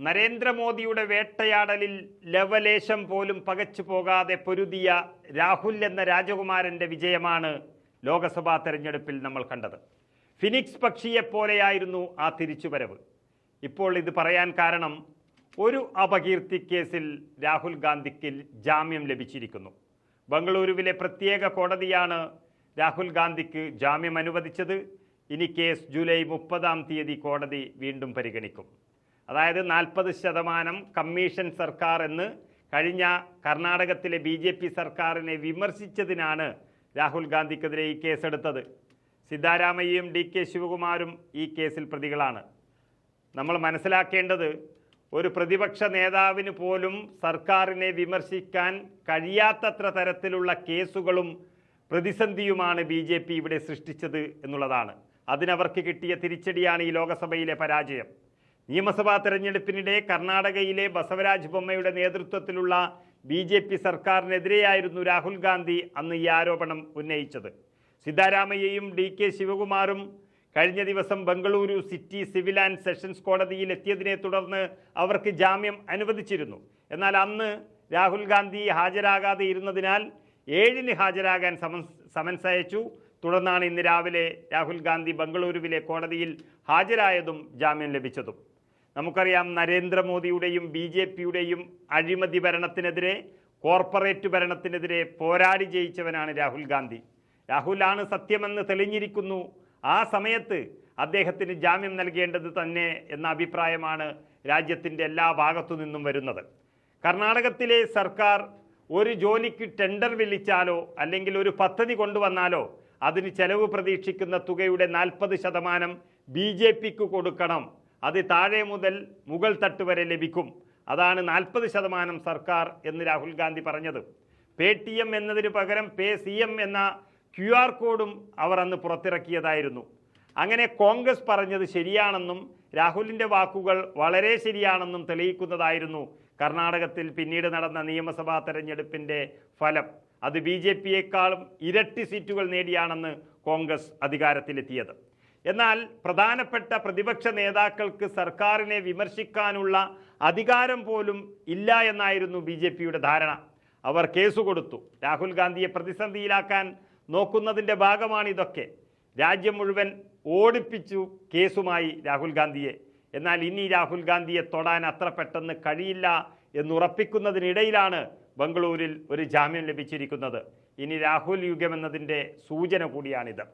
നരേന്ദ്രമോദിയുടെ വേട്ടയാടലിൽ ലവലേശം പോലും പകച്ചു പോകാതെ പൊരുതിയ രാഹുൽ എന്ന രാജകുമാരന്റെ വിജയമാണ് ലോക്സഭാ തെരഞ്ഞെടുപ്പിൽ നമ്മൾ കണ്ടത്. ഫിനിക്സ് പക്ഷിയെപ്പോലെയായിരുന്നു ആ തിരിച്ചുവരവ്. ഇപ്പോൾ ഇത് പറയാൻ കാരണം ഒരു അപകീർത്തി കേസിൽ രാഹുൽ ഗാന്ധിക്ക് ജാമ്യം ലഭിച്ചിരിക്കുന്നു. ബംഗളൂരുവിലെ പ്രത്യേക കോടതിയാണ് രാഹുൽ ഗാന്ധിക്ക് ജാമ്യം അനുവദിച്ചത്. ഇനി കേസ് ജൂലൈ മുപ്പതാം തീയതി കോടതി വീണ്ടും പരിഗണിക്കും. അതായത് നാൽപ്പത് ശതമാനം കമ്മീഷൻ സർക്കാർ എന്ന് കഴിഞ്ഞ കർണാടകത്തിലെ ബി ജെ പി സർക്കാരിനെ വിമർശിച്ചതിനാണ് രാഹുൽ ഗാന്ധിക്കെതിരെ ഈ കേസെടുത്തത്. സിദ്ധാരാമയ്യയും ഡി കെ ശിവകുമാരും ഈ കേസിൽ പ്രതികളാണ്. നമ്മൾ മനസ്സിലാക്കേണ്ടത് ഒരു പ്രതിപക്ഷ നേതാവിന് പോലും സർക്കാരിനെ വിമർശിക്കാൻ കഴിയാത്തത്ര തരത്തിലുള്ള കേസുകളും പ്രതിസന്ധിയുമാണ് ബി ജെ പി ഇവിടെ സൃഷ്ടിച്ചത് എന്നുള്ളതാണ്. അതിനവർക്ക് കിട്ടിയ തിരിച്ചടിയാണ് ഈ ലോകസഭയിലെ പരാജയം. നിയമസഭാ തെരഞ്ഞെടുപ്പിനിടെ കർണാടകയിലെ ബസവരാജ് ബൊമ്മയുടെ നേതൃത്വത്തിലുള്ള ബി ജെ പി സർക്കാരിനെതിരെയായിരുന്നു രാഹുൽ ഗാന്ധി അന്ന് ഈ ആരോപണം ഉന്നയിച്ചത്. സിദ്ധാരാമയ്യയും ഡി കെ ശിവകുമാറും കഴിഞ്ഞ ദിവസം Bengaluru city civil and sessions കോടതിയിൽ എത്തിയതിനെ തുടർന്ന് അവർക്ക് ജാമ്യം അനുവദിച്ചിരുന്നു. എന്നാൽ അന്ന് രാഹുൽ ഗാന്ധി ഹാജരാകാതെ ഇരുന്നതിനാൽ ഏഴിന് ഹാജരാകാൻ സമൻസ് സമൻസ് അയച്ചു തുടർന്നാണ് ഇന്ന് രാവിലെ രാഹുൽ ഗാന്ധി ബംഗളൂരുവിലെ കോടതിയിൽ ഹാജരായതും ജാമ്യം ലഭിച്ചതും. നമുക്കറിയാം നരേന്ദ്രമോദിയുടെയും ബി ജെ പിയുടെയും അഴിമതി ഭരണത്തിനെതിരെ കോർപ്പറേറ്റ് ഭരണത്തിനെതിരെ പോരാടി ജയിച്ചവനാണ് രാഹുൽ ഗാന്ധി. രാഹുലാണ് സത്യമെന്ന് തെളിഞ്ഞിരിക്കുന്നു. ആ സമയത്ത് അദ്ദേഹത്തിന് ജാമ്യം നൽകേണ്ടത് തന്നെ എന്ന അഭിപ്രായമാണ് രാജ്യത്തിന്റെ എല്ലാ ഭാഗത്തു നിന്നും വരുന്നത്. കർണാടകത്തിലെ സർക്കാർ ഒരു ജോലിക്ക് ടെൻഡർ വിളിച്ചാലോ അല്ലെങ്കിൽ ഒരു പദ്ധതി കൊണ്ടുവന്നാലോ അതിന് ചെലവ് പ്രതീക്ഷിക്കുന്ന തുകയുടെ നാൽപ്പത് ശതമാനം ബി ജെ പിക്ക് കൊടുക്കണം അത് താഴെ മുതൽ മുകൾ തട്ട് വരെ ലഭിക്കും. അതാണ് നാൽപ്പത് ശതമാനം സർക്കാർ എന്ന് രാഹുൽ ഗാന്ധി പറഞ്ഞത്. പേ ടി എം എന്നതിന് പകരം പേ സി എം എന്ന ക്യു ആർ കോഡും അവർ അന്ന് പുറത്തിറക്കിയതായിരുന്നു. അങ്ങനെ കോൺഗ്രസ് പറഞ്ഞത് ശരിയാണെന്നും രാഹുലിന്റെ വാക്കുകൾ വളരെ ശരിയാണെന്നും തെളിയിക്കുന്നതായിരുന്നു കർണാടകത്തിൽ പിന്നീട് നടന്ന നിയമസഭാ തെരഞ്ഞെടുപ്പിന്റെ ഫലം. അത് ബി ജെ പിയേക്കാളും ഇരട്ടി സീറ്റുകൾ നേടിയാണെന്ന് കോൺഗ്രസ് അധികാരത്തിലെത്തിയത്. എന്നാൽ പ്രധാനപ്പെട്ട പ്രതിപക്ഷ നേതാക്കൾക്ക് സർക്കാരിനെ വിമർശിക്കാനുള്ള അധികാരം പോലും ഇല്ല എന്നായിരുന്നു ബി ജെ പിയുടെ ധാരണ. അവർ കേസ് കൊടുത്തു. രാഹുൽ ഗാന്ധിയെ പ്രതിസന്ധിയിലാക്കാൻ നോക്കുന്നതിന്റെ ഭാഗമാണിതൊക്കെ രാജ്യം മുഴുവൻ ഓടിപ്പിച്ചു കേസുമായി രാഹുൽ ഗാന്ധിയെ. എന്നാൽ ഇനി രാഹുൽ ഗാന്ധിയെ തൊടാൻ അത്ര പെട്ടെന്ന് കഴിയില്ല എന്നുറപ്പിക്കുന്നതിനിടയിലാണ് ബംഗളൂരിൽ ഒരു ജാമ്യം ലഭിച്ചിരിക്കുന്നത്. ഇനി രാഹുൽ യുഗമെന്നതിന്റെ സൂചന കൂടിയാണിത്.